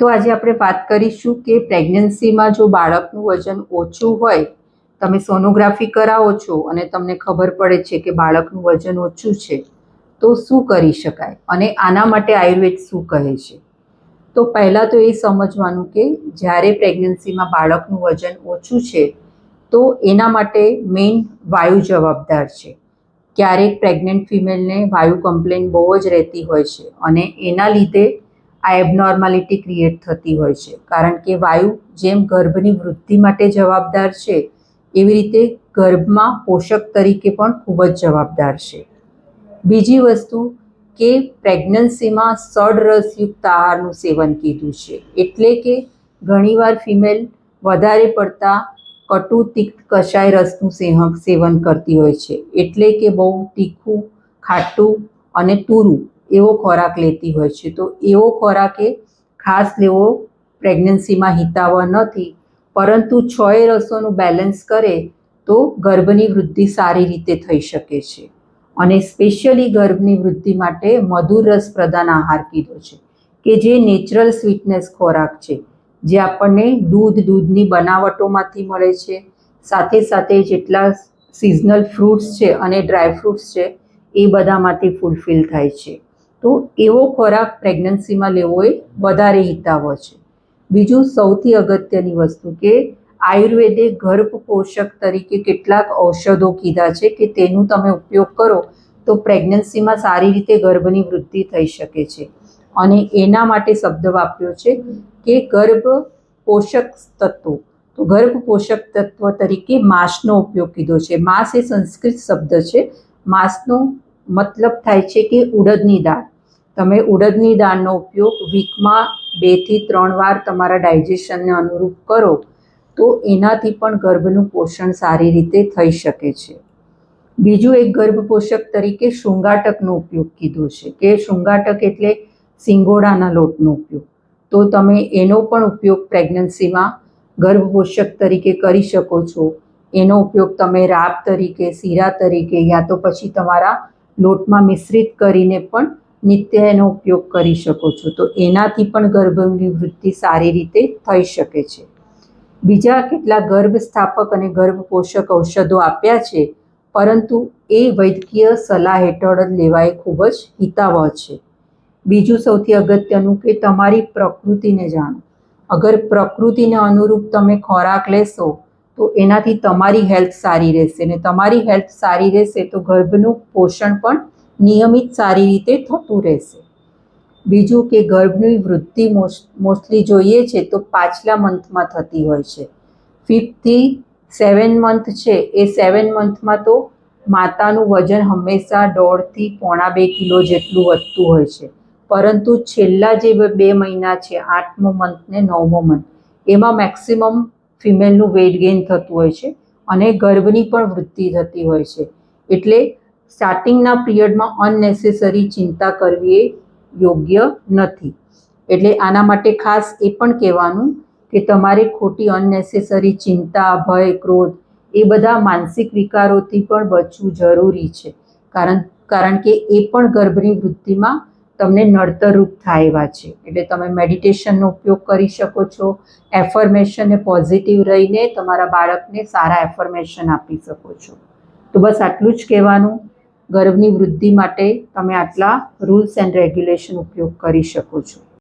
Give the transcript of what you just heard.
તો આજે આપણે વાત કરીશું કે પ્રેગ્નન્સીમાં જો બાળકનું વજન ઓછું હોય, તમે સોનોગ્રાફી કરાવો છો અને તમને ખબર પડે છે કે બાળકનું વજન ઓછું છે, તો શું કરી શકાય? અને આના માટે આયુર્વેદ શું કહે છે? તો પહેલાં તો એ સમજવાનું કે જ્યારે પ્રેગ્નન્સીમાં બાળકનું વજન ઓછું છે, તો એના માટે મેઇન વાયુ જવાબદાર છે. ક્યારેક પ્રેગ્નન્ટ ફિમેલને વાયુ કમ્પ્લેન બહુ જ રહેતી હોય છે અને એના લીધે આ એબનોર્માલિટી ક્રિએટ થતી હોય છે. કારણ કે વાયુ જેમ ગર્ભની વૃદ્ધિ માટે જવાબદાર છે, એવી રીતે ગર્ભમાં પોષક તરીકે પણ ખૂબ જ જવાબદાર છે. બીજી વસ્તુ કે પ્રેગ્નન્સીમાં સડરસયુક્ત આહારનું સેવન કીધું છે. એટલે કે ઘણીવાર ફિમેલ વધારે પડતા કટુ તિક્ત કશાય રસનું સેવન કરતી હોય છે. એટલે કે બહુ તીખું, ખાટું અને તુરું એવો ખોરાક લેતી હોય છે. તો એવો ખોરાક એ ખાસ લેવો પ્રેગ્નન્સીમાં હિતાવહ નથી, પરંતુ છએ રસોનું બેલેન્સ કરે તો ગર્ભની વૃદ્ધિ સારી રીતે થઈ શકે છે. અને સ્પેશિયલી ગર્ભની વૃદ્ધિ માટે મધુર રસ પ્રધાન આહાર કીધો છે, કે જે નેચરલ સ્વીટનેસ ખોરાક છે, જે આપણને દૂધ, દૂધની બનાવટોમાંથી મળે છે. સાથે સાથે જેટલા સિઝનલ ફ્રૂટ્સ છે અને ડ્રાય ફ્રૂટ્સ છે, એ બધામાંથી ફૂલફિલ થાય છે. તો એવો ખોરાક પ્રેગ્નન્સીમાં લેવો એ વધારે હિતાવહ છે. બીજું સૌથી અગત્યની વસ્તુ કે આયુર્વેદે ગર્ભ પોષક તરીકે કેટલાક ઔષધો કીધા છે કે તેનું તમે ઉપયોગ કરો તો પ્રેગ્નન્સીમાં સારી રીતે ગર્ભની વૃદ્ધિ થઈ શકે છે. અને એના માટે શબ્દ વાપર્યો છે કે ગર્ભ પોષક તત્વો. તો ગર્ભ પોષક તત્વ તરીકે માંસનો ઉપયોગ કીધો છે. માંસ એ સંસ્કૃત શબ્દ છે. માંસનો મતલબ થાય છે કે ઉડદની દાળ. તમે ઉડદની દાળનો ઉપયોગ વીકમાં બેથી ત્રણ વાર તમારા ડાયજેશનને અનુરૂપ કરો, તો એનાથી પણ ગર્ભનું પોષણ સારી રીતે થઈ શકે છે. બીજું એક ગર્ભ પોષક તરીકે શૃંગાટકનો ઉપયોગ કીધો છે, કે શૃંગાટક એટલે સિંગોડાના લોટનો ઉપયોગ. તો તમે એનો પણ ઉપયોગ પ્રેગ્નન્સીમાં ગર્ભ પોષક તરીકે કરી શકો છો. એનો ઉપયોગ તમે રાબ તરીકે, શીરા તરીકે, યા તો પછી તમારા લોટમાં મિશ્રિત કરીને પણ નિત્ય એનો ઉપયોગ કરી શકો છો. તો એનાથી પણ ગર્ભની વૃદ્ધિ સારી રીતે થઈ શકે છે. બીજા કેટલા ગર્ભ સ્થાપક અને ગર્ભ પોષક ઔષધો આપ્યા છે, પરંતુ એ વૈદ્યકીય સલાહ હેઠળ જ લેવાય ખૂબ જ હિતાવહ છે. બીજું સૌથી અગત્યનું કે તમારી પ્રકૃતિને જાણો. અગર પ્રકૃતિને અનુરૂપ તમે ખોરાક લેશો, તો એનાથી તમારી હેલ્થ સારી રહેશે અને તમારી હેલ્થ સારી રહેશે તો ગર્ભનું પોષણ પણ નિયમિત સારી રીતે થતું રહેશે. બીજું કે ગર્ભની વૃદ્ધિ મોસ્ટલી જોઈએ છે તો પાછલા મંથમાં થતી હોય છે. ફિફ્થથી સેવન મંથ છે, એ સેવન મંથમાં તો માતાનું વજન હંમેશા દોઢથી પોણા બે કિલો જેટલું વધતું હોય છે. પરંતુ છેલ્લા જે બે મહિના છે, આઠમો મંથ ને નવમો મંથ, એમાં મેક્સિમમ ફિમેલનું વેઇટ ગેઇન થતું હોય છે અને ગર્ભની પણ વૃદ્ધિ થતી હોય છે. એટલે સ્ટાર્ટિંગના પિરિયડમાં અનનેસેસરી ચિંતા કરવી એ યોગ્ય નથી. એટલે આના માટે ખાસ એ પણ કહેવાનું કે તમારે ખોટી અનનેસેસરી ચિંતા, ભય, ક્રોધ એ બધા માનસિક વિકારોથી પણ બચવું જરૂરી છે. કારણ કારણ કે એ પણ ગર્ભની વૃદ્ધિમાં તમને નડતરરૂપ થાય એવા છે. એટલે તમે મેડિટેશનનો ઉપયોગ કરી શકો છો. એફર્મેશન પોઝિટિવ રહીને તમારા બાળકને સારા એફર્મેશન આપી શકો છો. તો બસ આટલું જ કહેવાનું. ગર્ભની વૃદ્ધિ માટે તમે આટલા રૂલ્સ એન્ડ રેગ્યુલેશન ઉપયોગ કરી શકો છો.